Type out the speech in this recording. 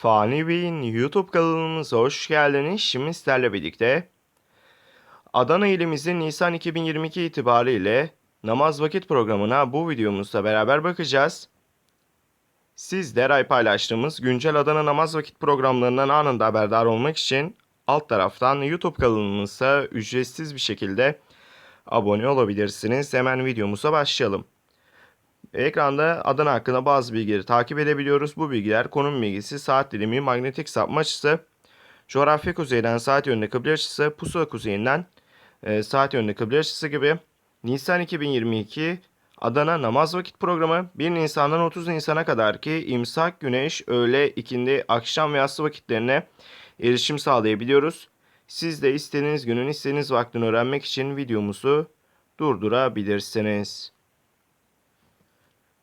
Fani Bey'in YouTube kanalımıza hoş geldiniz. Şimdi sizlerle birlikte Adana ilimizin Nisan 2022 itibariyle namaz vakit programına bu videomuzda beraber bakacağız. Sizler paylaştığımız güncel Adana namaz vakit programlarından anında haberdar olmak için alt taraftan YouTube kanalımıza ücretsiz bir şekilde abone olabilirsiniz. Hemen videomuza başlayalım. Ekranda Adana hakkında bazı bilgileri takip edebiliyoruz. Bu bilgiler konum bilgisi, saat dilimi, manyetik sapma açısı, coğrafya kuzeyden saat yönünde kıble açısı, pusula kuzeyinden e, saat yönünde kıble açısı gibi. Nisan 2022 Adana namaz vakit programı 1 Nisan'dan 30 Nisan'a kadar ki imsak, güneş, öğle, ikindi, akşam ve yatsı vakitlerine erişim sağlayabiliyoruz. Siz de istediğiniz günün istediğiniz vaktini öğrenmek için videomuzu durdurabilirsiniz.